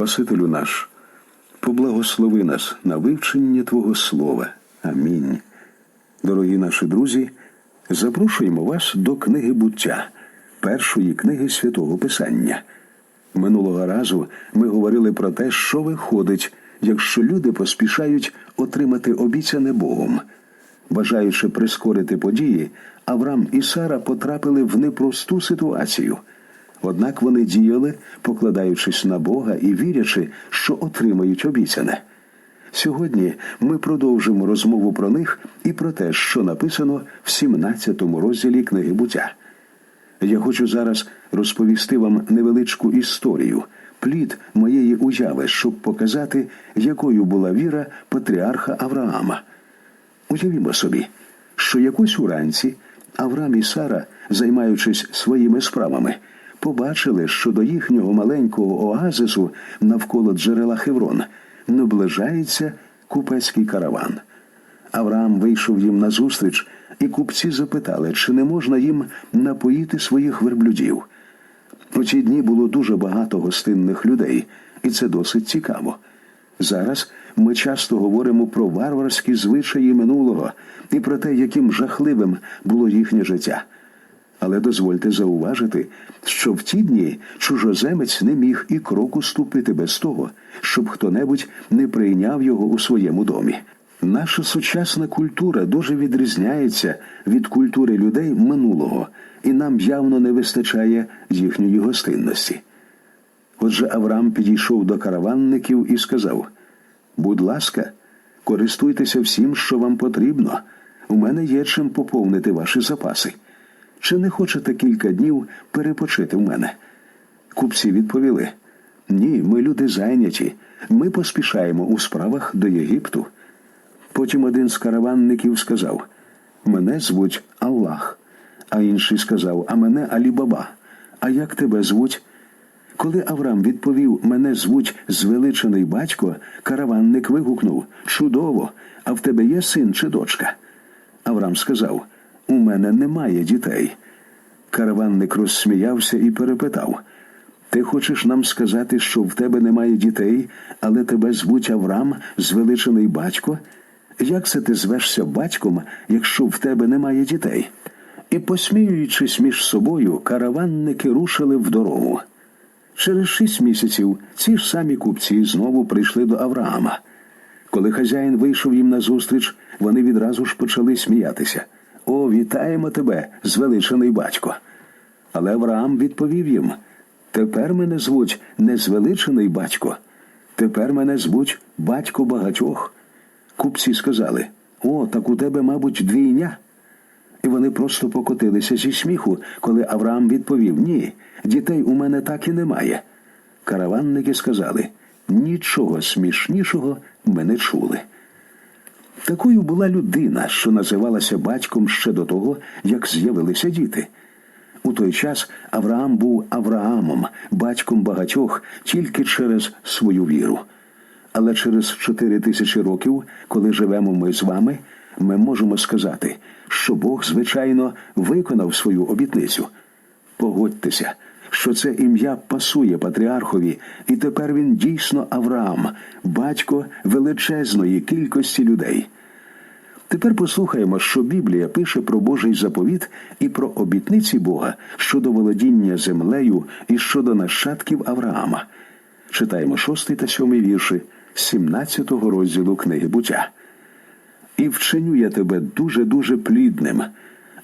Спасителю наш, поблагослови нас на вивчення Твого Слова. Амінь. Дорогі наші друзі, запрошуємо вас до книги буття, першої книги святого Писання. Минулого разу ми говорили про те, що виходить, якщо люди поспішають отримати обіцяне Богом. Бажаючи прискорити події, Авраам і Сара потрапили в непросту ситуацію. Однак вони діяли, покладаючись на Бога і вірячи, що отримають обіцяне. Сьогодні ми продовжимо розмову про них і про те, що написано в 17 розділі книги буття. Я хочу зараз розповісти вам невеличку історію, плід моєї уяви, щоб показати, якою була віра патріарха Авраама. Уявімо собі, що якось уранці Авраам і Сара, займаючись своїми справами, побачили, що до їхнього маленького оазису навколо джерела Хеврон наближається купецький караван. Авраам вийшов їм назустріч, і купці запитали, чи не можна їм напоїти своїх верблюдів. У ті дні було дуже багато гостинних людей, і це досить цікаво. Зараз ми часто говоримо про варварські звичаї минулого і про те, яким жахливим було їхнє життя. Але дозвольте зауважити, що в ті дні чужоземець не міг і кроку ступити без того, щоб хто-небудь не прийняв його у своєму домі. Наша сучасна культура дуже відрізняється від культури людей минулого, і нам явно не вистачає їхньої гостинності. Отже, Авраам підійшов до караванників і сказав: Будь ласка, користуйтеся всім, що вам потрібно. У мене є чим поповнити ваші запаси. Чи не хочете кілька днів перепочити в мене? Купці відповіли: Ні, ми люди зайняті. Ми поспішаємо у справах до Єгипту. Потім один з караванників сказав: Мене звуть Аллах, а інший сказав, а мене Алі-Баба. А як тебе звуть? Коли Авраам відповів Мене звуть звеличений батько, караванник вигукнув Чудово! А в тебе є син чи дочка? Авраам сказав У мене немає дітей. Караванник розсміявся і перепитав Ти хочеш нам сказати, що в тебе немає дітей, але тебе звуть Авраам, звеличений батько? Як це ти звешся батьком, якщо в тебе немає дітей? І, посміюючись між собою, караванники рушили в дорогу. Через шість місяців ці ж самі купці знову прийшли до Авраама. Коли хазяїн вийшов їм назустріч, вони відразу ж почали сміятися. О, вітаємо тебе, звеличений батько. Але Авраам відповів їм: Тепер мене звуть не звеличений батько, тепер мене звуть батько багатьох. Купці сказали: О, так у тебе, мабуть, двійня. І вони просто покотилися зі сміху, коли Авраам відповів: Ні, дітей у мене так і немає. Караванники сказали: нічого смішнішого ми не чули. Такою була людина, що називалася батьком ще до того, як з'явилися діти. У той час Авраам був Авраамом, батьком багатьох тільки через свою віру. Але через чотири тисячі років, коли живемо ми з вами, ми можемо сказати, що Бог, звичайно, виконав свою обітницю. Погодьтеся, що це ім'я пасує патріархові, і тепер він дійсно Авраам, батько величезної кількості людей. Тепер послухаємо, що Біблія пише про Божий заповіт і про обітниці Бога щодо володіння землею і щодо нащадків Авраама. Читаємо шостий та сьомий вірші 17 розділу книги буття. І вченю я тебе дуже-дуже плідним,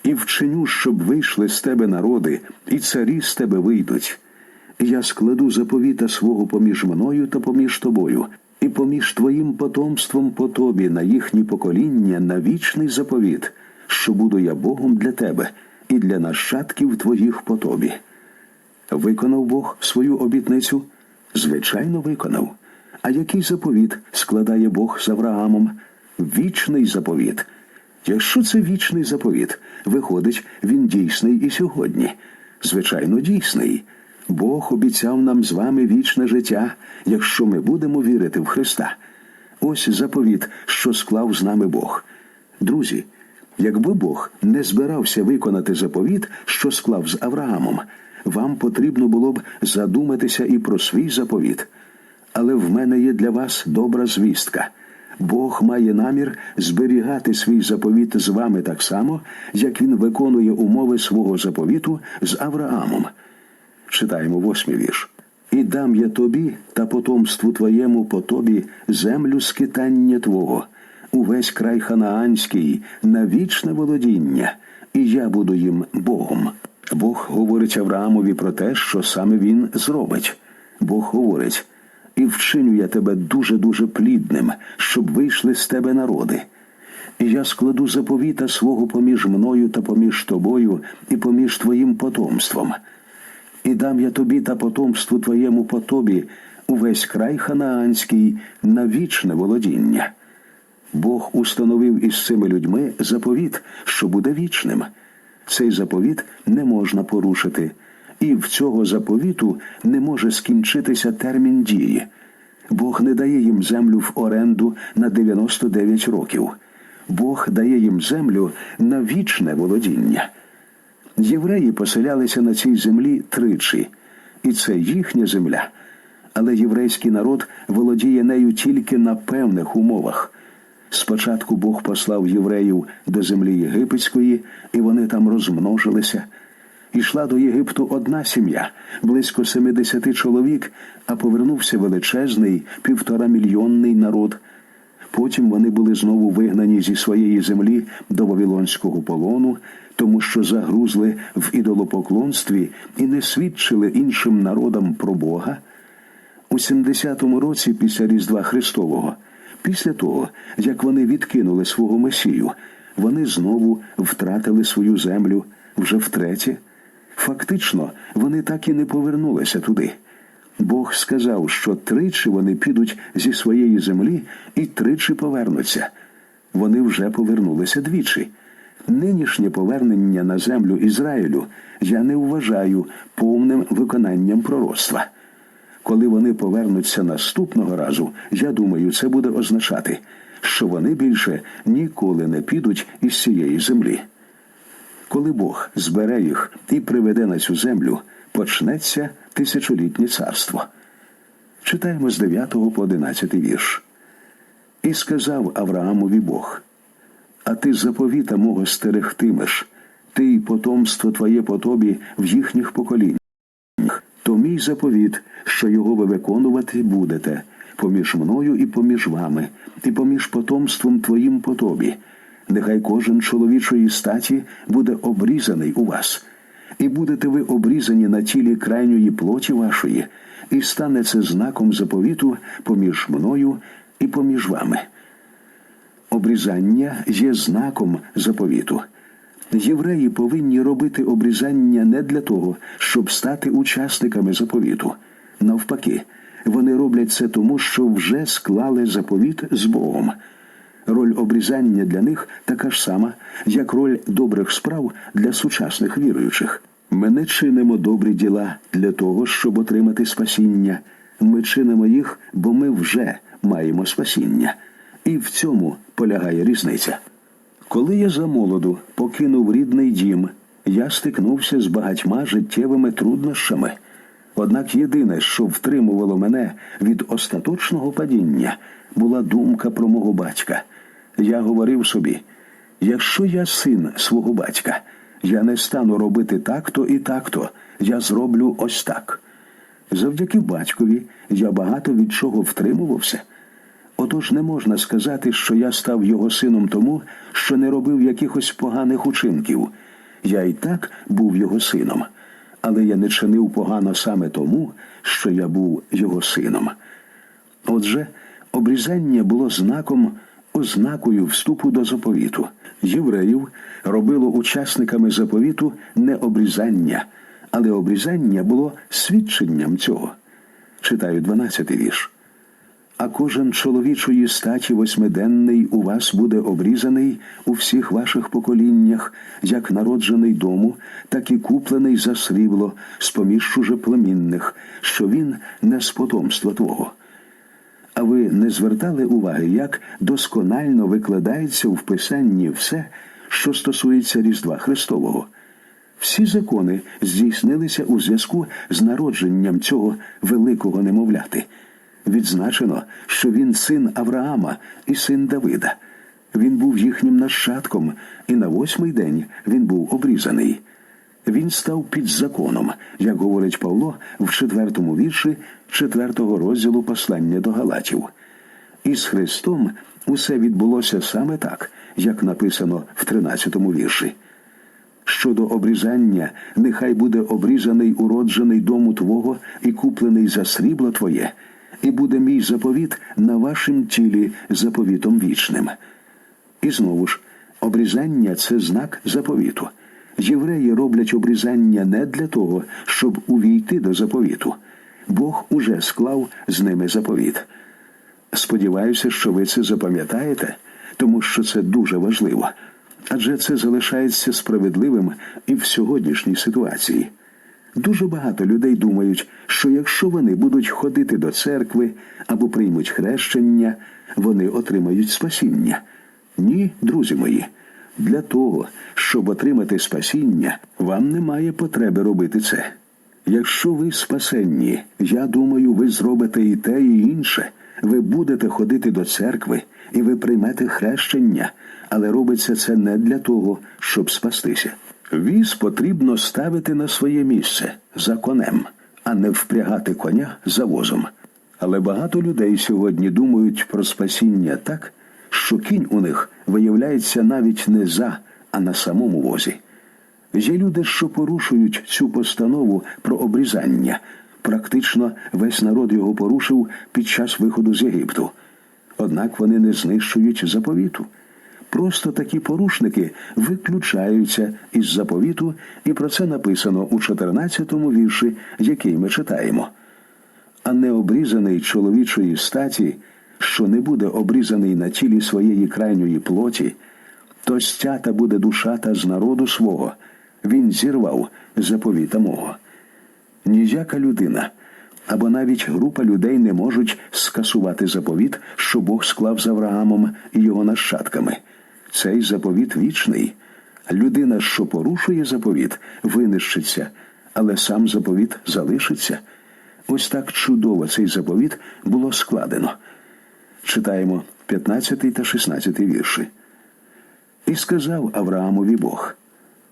і вченю, щоб вийшли з тебе народи, і царі з тебе вийдуть. Я складу заповіта свого поміж мною та поміж тобою, і поміж твоїм потомством по тобі на їхні покоління на вічний заповіт, що буду я Богом для тебе і для нащадків твоїх по тобі. Виконав Бог свою обітницю? Звичайно, виконав. А який заповіт складає Бог з Авраамом? Вічний заповіт. Якщо це вічний заповіт, виходить, він дійсний і сьогодні. Звичайно, дійсний. Бог обіцяв нам з вами вічне життя, якщо ми будемо вірити в Христа. Ось заповіт, що склав з нами Бог. Друзі, якби Бог не збирався виконати заповіт, що склав з Авраамом, вам потрібно було б задуматися і про свій заповіт. Але в мене є для вас добра звістка. Бог має намір зберігати свій заповіт з вами так само, як він виконує умови свого заповіту з Авраамом. Читаємо восьмий вірш. І дам я тобі та потомству твоєму по тобі землю скитання твого, увесь край ханаанський, на вічне володіння, і я буду їм Богом. Бог говорить Авраамові про те, що саме він зробить. Бог говорить: і вчиню я тебе дуже дуже плідним, щоб вийшли з тебе народи. І я складу заповіта свого поміж мною та поміж тобою, і поміж твоїм потомством. І дам я тобі та потомству твоєму по тобі увесь край ханаанський на вічне володіння. Бог установив із цими людьми заповіт, що буде вічним. Цей заповіт не можна порушити, і в цього заповіту не може скінчитися термін дії. Бог не дає їм землю в оренду на 99 років. Бог дає їм землю на вічне володіння. Євреї поселялися на цій землі тричі, і це їхня земля. Але єврейський народ володіє нею тільки на певних умовах. Спочатку Бог послав євреїв до землі єгипетської, і вони там розмножилися. Ішла до Єгипту одна сім'я, близько 70 чоловік, а повернувся величезний півторамільйонний народ. Потім вони були знову вигнані зі своєї землі до Вавилонського полону, тому що загрузли в ідолопоклонстві і не свідчили іншим народам про Бога. У 70-му році після Різдва Христового, після того, як вони відкинули свого Месію, вони знову втратили свою землю вже втретє. Фактично, вони так і не повернулися туди. Бог сказав, що тричі вони підуть зі своєї землі і тричі повернуться. Вони вже повернулися двічі. Нинішнє повернення на землю Ізраїлю я не вважаю повним виконанням пророцтва. Коли вони повернуться наступного разу, я думаю, це буде означати, що вони більше ніколи не підуть із цієї землі. Коли Бог збере їх і приведе на цю землю, почнеться тисячолітнє царство. Читаємо з 9 по 11 вірш. І сказав Авраамові Бог: А ти заповіта мого стерегтимеш, ти й потомство твоє по тобі в їхніх поколіннях. То мій заповіт, що його ви виконувати будете, поміж мною і поміж вами, і поміж потомством твоїм по тобі. Нехай кожен чоловічої статі буде обрізаний у вас, і будете ви обрізані на тілі крайньої плоті вашої, і стане це знаком заповіту поміж мною і поміж вами. Обрізання є знаком заповіту. Євреї повинні робити обрізання не для того, щоб стати учасниками заповіту. Навпаки, вони роблять це тому, що вже склали заповіт з Богом. Роль обрізання для них така ж сама, як роль добрих справ для сучасних віруючих. Ми не чинимо добрі діла для того, щоб отримати спасіння. Ми чинимо їх, бо ми вже маємо спасіння. І в цьому полягає різниця. Коли я замолоду покинув рідний дім, я стикнувся з багатьма життєвими труднощами. Однак єдине, що втримувало мене від остаточного падіння, була думка про мого батька. Я говорив собі: якщо я син свого батька, я не стану робити так-то і так-то, я зроблю ось так. Завдяки батькові я багато від чого втримувався. Отож не можна сказати, що я став його сином тому, що не робив якихось поганих учинків. Я і так був його сином, але я не чинив погано саме тому, що я був його сином. Отже, обрізання було знаком, ознакою вступу до заповіту. Євреїв робило учасниками заповіту не обрізання, але обрізання було свідченням цього. Читаю 12-й вірш. А кожен чоловічої статі восьмиденний у вас буде обрізаний у всіх ваших поколіннях, як народжений дому, так і куплений за срібло з поміж чужеплемінних, що він не з потомства твого. А ви не звертали уваги, як досконально викладається в Писанні все, що стосується Різдва Христового. Всі закони здійснилися у зв'язку з народженням цього великого немовляти. відзначено, що він син Авраама і син Давида. Він був їхнім нащадком, і на восьмий день він був обрізаний. Він став під законом, як говорить Павло в четвертому вірші четвертого розділу послання до Галатів. І з Христом усе відбулося саме так, як написано в тринадцятому вірші. Щодо обрізання, нехай буде обрізаний уроджений дому Твого і куплений за срібло Твоє, і буде мій заповіт на вашім тілі заповітом вічним. І знову ж, обрізання це знак заповіту. Євреї роблять обрізання не для того, щоб увійти до заповіту. Бог уже склав з ними заповіт. Сподіваюся, що ви це запам'ятаєте, тому що це дуже важливо. Адже це залишається справедливим і в сьогоднішній ситуації. Дуже багато людей думають, що якщо вони будуть ходити до церкви або приймуть хрещення, вони отримають спасіння. Ні, друзі мої, для того, щоб отримати спасіння, вам немає потреби робити це. Якщо ви спасенні, я думаю, ви зробите і те, і інше. Ви будете ходити до церкви, і ви приймете хрещення, але робиться це не для того, щоб спастися. Віз потрібно ставити на своє місце за конем, а не впрягати коня за возом. Але багато людей сьогодні думають про спасіння так, що кінь у них виявляється навіть не за, а на самому возі. Є люди, що порушують цю постанову про обрізання. Практично весь народ його порушив під час виходу з Єгипту. Однак вони не знищують заповіту. Просто такі порушники виключаються із заповіту, і про це написано у 14-му вірші, який ми читаємо. А необрізаний чоловічої статі, що не буде обрізаний на тілі своєї крайньої плоті, то стята буде душа та з народу свого. Він зірвав заповіта мого. Ніяка людина або навіть група людей не можуть скасувати заповіт, що Бог склав з Авраамом і його нащадками. Цей заповіт вічний. Людина, що порушує заповіт, винищиться, але сам заповіт залишиться. Ось так чудово цей заповіт було складено. Читаємо 15 та 16 вірші. І сказав Авраамові Бог: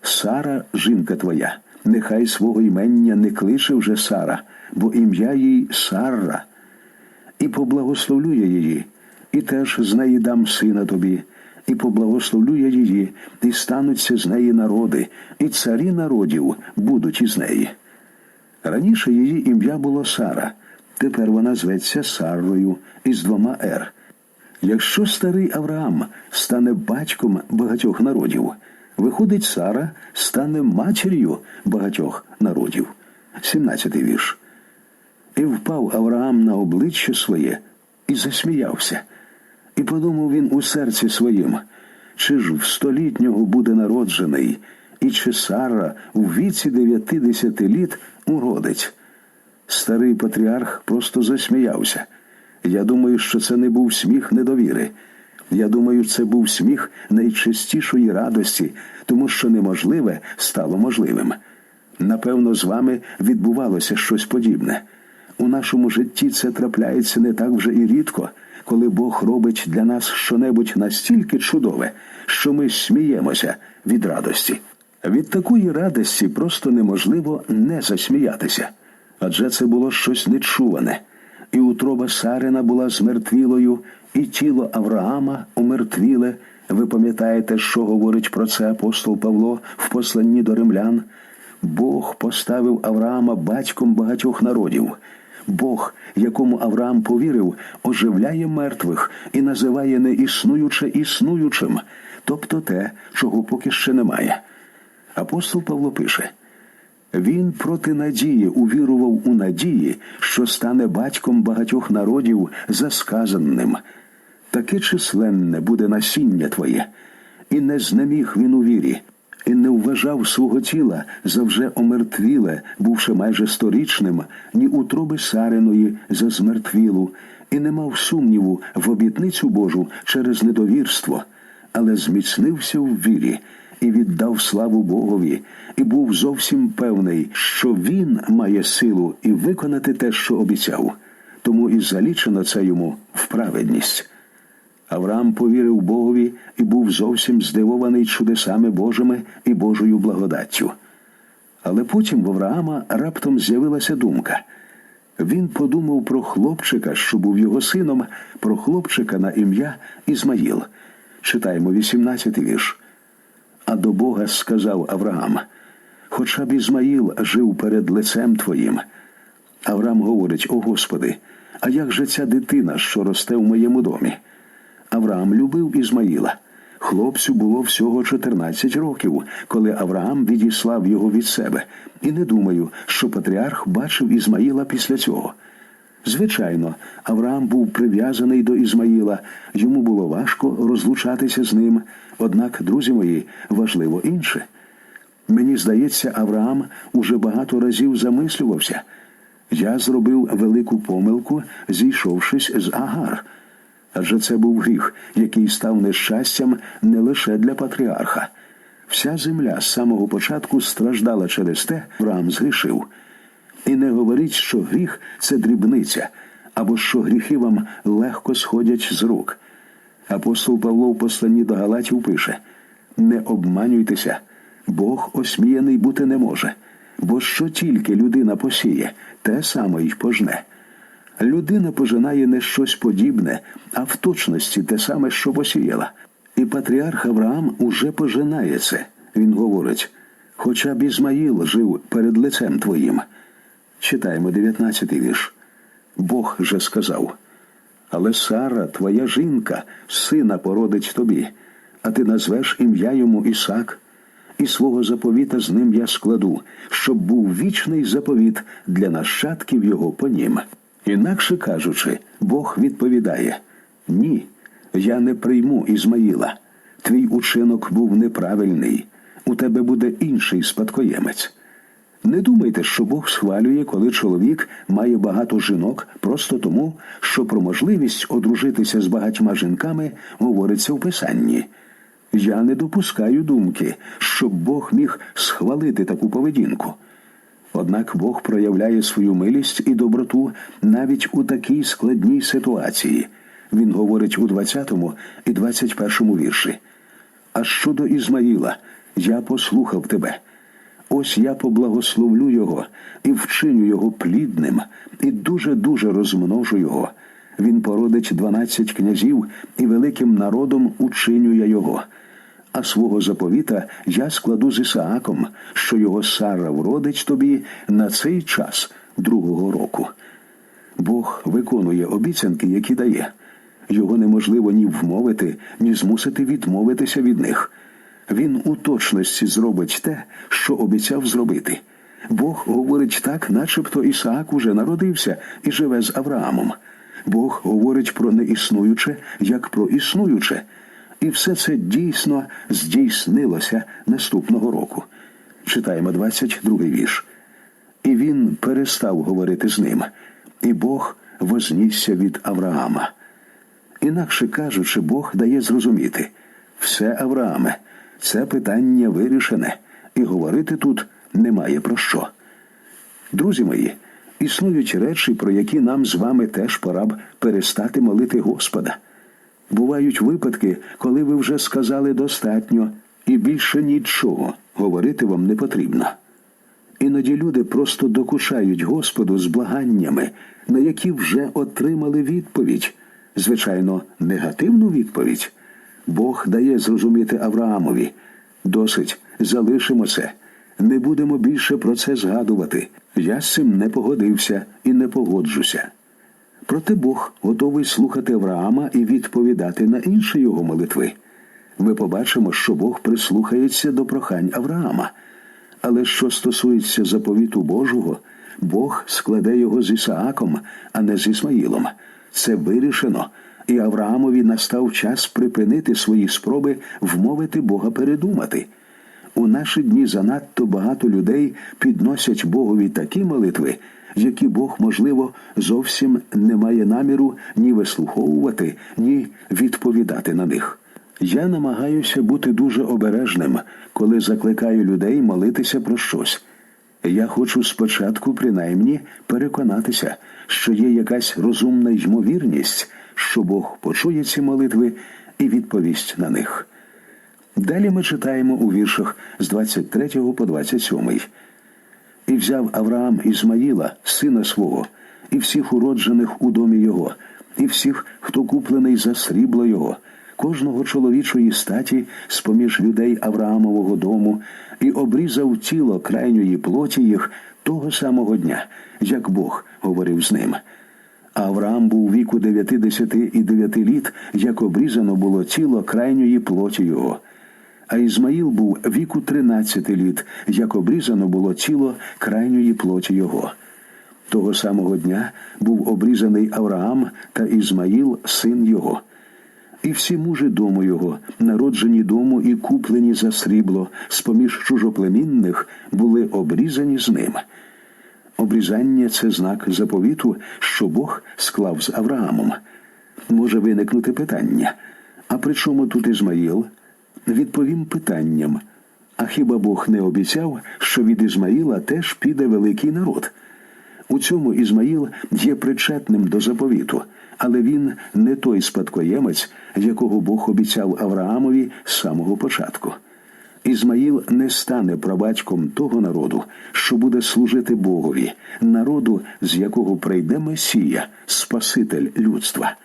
Сара, жінка твоя, нехай свого імення не кличе вже Сара, бо ім'я їй Сарра, і поблагословлю я її, і теж з неї дам сина тобі, і поблагословлю я її, і стануться з неї народи, і царі народів будуть із неї. Раніше її ім'я було Сара, тепер вона зветься Саррою із двома Р. Якщо старий Авраам стане батьком багатьох народів, виходить, Сара стане матір'ю багатьох народів. 17 вірш. І впав Авраам на обличчя своє і засміявся. І подумав він у серці своїм, чи ж в столітнього буде народжений, і чи Сара у віці дев'ятидесяти літ уродить. Старий патріарх просто засміявся. Я думаю, що це не був сміх недовіри. Я думаю, це був сміх найчистішої радості, тому що неможливе стало можливим. Напевно, з вами відбувалося щось подібне. У нашому житті це трапляється не так вже і рідко, коли Бог робить для нас щонебудь настільки чудове, що ми сміємося від радості. Від такої радості просто неможливо не засміятися, адже це було щось нечуване і утроба Сарина була змертвілою, і тіло Авраама умертвіле. Ви пам'ятаєте, що говорить про це апостол Павло в посланні до римлян? Бог поставив Авраама батьком багатьох народів. Бог, якому Авраам повірив, оживляє мертвих і називає неіснуюче існуючим, тобто те, чого поки ще немає. Апостол Павло пише. Він проти надії увірував у надії, що стане батьком багатьох народів за сказанним. Таке численне буде насіння твоє, і не знеміг він у вірі, і не вважав свого тіла за вже омертвіле, бувши майже сторічним, ні утроби Сариної за змертвілу, і не мав сумніву в обітницю Божу через недовірство, але зміцнився в вірі і віддав славу Богові, і був зовсім певний, що він має силу і виконати те, що обіцяв. тому і залічено це йому в праведність. Авраам повірив Богові і був зовсім здивований чудесами Божими і Божою благодаттю. Але потім в Авраама раптом з'явилася думка. Він подумав про хлопчика, що був його сином, про хлопчика на ім'я Ізмаїл. Читаємо 18 вірш. А до Бога сказав Авраам: Хоча б Ізмаїл жив перед лицем твоїм. Авраам говорить: О Господи, а як же ця дитина, що росте в моєму домі? Авраам любив Ізмаїла. Хлопцю було всього 14 років, коли Авраам відіслав його від себе, і не думаю, що патріарх бачив Ізмаїла після цього. Звичайно, Авраам був прив'язаний до Ізмаїла, йому було важко розлучатися з ним. Однак, друзі мої, важливо інше. Мені здається, Авраам уже багато разів замислювався. Я зробив велику помилку, зійшовшись з Агар. Адже це був гріх, який став нещастям не лише для патріарха. Вся земля з самого початку страждала через те, Авраам згрішив. І не говоріть, що гріх це дрібниця, або що гріхи вам легко сходять з рук. Апостол Павло в посланні до Галатів пише: не обманюйтеся, Бог осміяний бути не може, бо що тільки людина посіє, те саме й пожне. Людина пожинає не щось подібне, а в точності те саме, що посіяла. І патріарх Авраам уже пожинає це. Він говорить: хоча б Ізмаїл жив перед лицем твоїм. Читаємо 19-й вірш. Бог же сказав: Але Сара, твоя жінка, сина породить тобі, а ти назвеш ім'я йому Ісак, і свого заповіта з ним я складу, щоб був вічний заповіт для нащадків його по нім. Інакше кажучи, Бог відповідає: Ні, я не прийму Ізмаїла. Твій учинок був неправильний. У тебе буде інший спадкоємець. Не думайте, що Бог схвалює, коли чоловік має багато жінок просто тому, що про можливість одружитися з багатьма жінками говориться в Писанні. Я не допускаю думки, щоб Бог міг схвалити таку поведінку. Однак Бог проявляє свою милість і доброту навіть у такій складній ситуації. Він говорить у 20 і 21 вірші. А щодо Ізмаїла, я послухав тебе. Ось я поблагословлю його і вчиню його плідним, і дуже-дуже розмножу його. Він породить дванадцять князів, і великим народом учиню я його. А свого заповіта я складу з Ісааком, що його Сара вродить тобі на цей час другого року. Бог виконує обіцянки, які дає. Його неможливо ні вмовити, ні змусити відмовитися від них. Він у точності зробить те, що обіцяв зробити. Бог говорить так, начебто Ісаак уже народився і живе з Авраамом. Бог говорить про неіснуюче, як про існуюче. І все це дійсно здійснилося наступного року. Читаємо 22-й вірш. І він перестав говорити з ним, і Бог вознісся від Авраама. Інакше кажучи, Бог дає зрозуміти все Аврааме, це питання вирішене, і говорити тут немає про що. Друзі мої, існують речі, про які нам з вами теж пора б перестати молити Господа. Бувають випадки, коли ви вже сказали достатньо і більше нічого говорити вам не потрібно. Іноді люди просто докучають Господу з благаннями, на які вже отримали відповідь, звичайно, негативну відповідь. Бог дає зрозуміти Авраамові. Досить, залишимо це. Не будемо більше про це згадувати. Я з цим не погодився і не погоджуся. Проте Бог готовий слухати Авраама і відповідати на інші його молитви. Ми побачимо, що Бог прислухається до прохань Авраама. Але що стосується заповіту Божого, Бог складе його з Ісааком, а не з Ісмаїлом. Це вирішено, і Авраамові настав час припинити свої спроби вмовити Бога передумати. У наші дні занадто багато людей підносять Богові такі молитви, які Бог, можливо, зовсім не має наміру ні вислуховувати, ні відповідати на них. Я намагаюся бути дуже обережним, коли закликаю людей молитися про щось. Я хочу спочатку, принаймні, переконатися, що є якась розумна ймовірність, що Бог почує ці молитви і відповість на них. Далі ми читаємо у віршах з 23 по 27. І взяв Авраам Ізмаїла, сина свого, і всіх уроджених у домі його, і всіх, хто куплений за срібло його, кожного чоловічої статі з поміж людей Авраамового дому, і обрізав тіло крайньої плоті їх того самого дня, як Бог говорив з ним. Авраам був віку дев'ятидесяти і дев'яти літ, як обрізано було тіло крайньої плоті його. А Ізмаїл був віку тринадцяти літ, як обрізано було тіло крайньої плоті його. Того самого дня був обрізаний Авраам та Ізмаїл, син його. І всі мужі дому його, народжені дому і куплені за срібло, з-поміж чужоплемінних, були обрізані з ним. Обрізання це знак заповіту, що Бог склав з Авраамом. Може виникнути питання. А при чому тут Ізмаїл? Відповім питанням. А хіба Бог не обіцяв, що від Ізмаїла теж піде великий народ? У цьому Ізмаїл є причетним до заповіту, але він не той спадкоємець, якого Бог обіцяв Авраамові з самого початку. Ізмаїл не стане прабатьком того народу, що буде служити Богові, народу, з якого прийде Месія, Спаситель людства.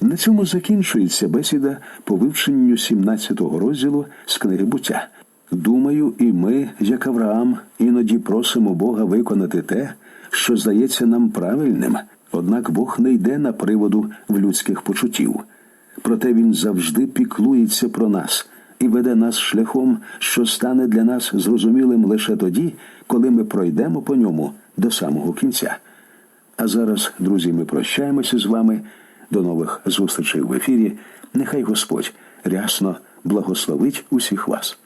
На цьому закінчується бесіда по вивченню 17-го розділу з книги буття. Думаю, і ми, як Авраам, іноді просимо Бога виконати те, що здається нам правильним, однак Бог не йде на приводу в людських почуттів. Проте Він завжди піклується про нас і веде нас шляхом, що стане для нас зрозумілим лише тоді, коли ми пройдемо по ньому до самого кінця. А зараз, друзі, ми прощаємося з вами. До нових зустрічей в ефірі. Нехай Господь рясно благословить усіх вас.